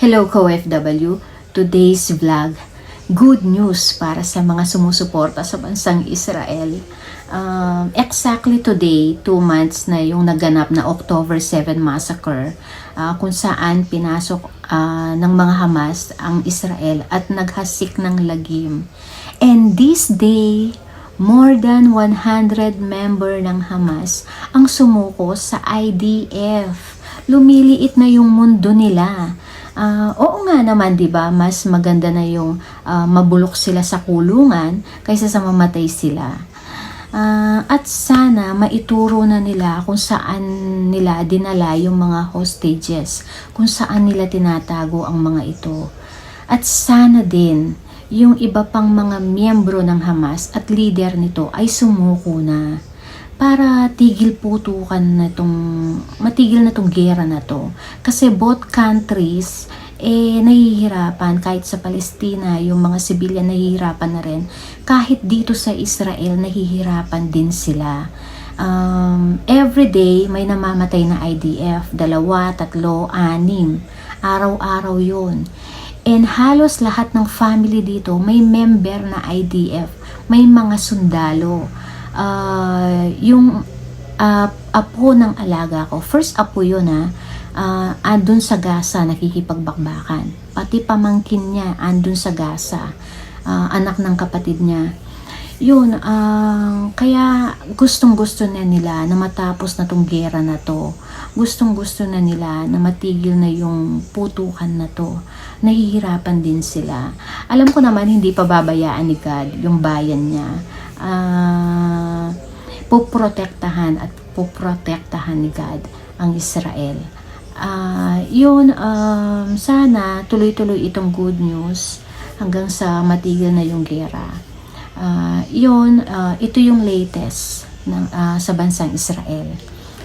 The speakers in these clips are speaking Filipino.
Hello co-FW, today's vlog, good news para sa mga sumusuporta sa bansang Israel. Um, exactly today, two months na yung naganap na October 7 massacre ah, kung saan pinasok ah, ng mga Hamas ang Israel at naghasik ng lagim. And this day, more than 100 member ng Hamas ang sumuko sa IDF. Lumiliit na yung mundo nila. Ah, oo nga naman, 'di ba? Mas maganda na yung ah, mabulok sila sa kulungan kaysa sa mamatay sila. Ah, at sana maituro na nila kung saan nila dinala yung mga hostages, kung saan nila tinatago ang mga ito. At sana din yung iba pang mga miyembro ng Hamas at leader nito ay sumuko na para tigil putukan na itong, matigil na itong gera na to. Kasi both countries, eh, nahihirapan. Kahit sa Palestina, yung mga civilian nahihirapan na rin. Kahit dito sa Israel, nahihirapan din sila. Um, every day, may namamatay na IDF. Dalawa, tatlo, anim. Araw-araw yun. And halos lahat ng family dito, may member na IDF. May mga sundalo ah yung ah, apo ng alaga ko, first apo yun ha, ah, andun sa Gaza nakikipagbakbakan. Pati pamangkin niya andun sa Gaza, ah, anak ng kapatid niya. Yun, ah, kaya gustong gusto na nila na matapos na tong gera na to. Gustong gusto na nila na matigil na yung putukan na to. Nahihirapan din sila. Alam ko naman hindi pa babayaan ni God yung bayan niya ah puprotektahan at puprotektahan ni God ang Israel. Ah, yun, um, sana tuloy-tuloy itong good news hanggang sa matigil na yung gera. Ah, yun, ah, ito yung latest ng, ah, sa bansang Israel.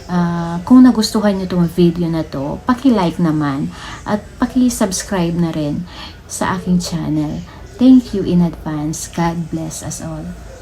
Ah, kung nagustuhan nyo itong video na to, paki-like naman at paki-subscribe na rin sa aking channel. Thank you in advance. God bless us all.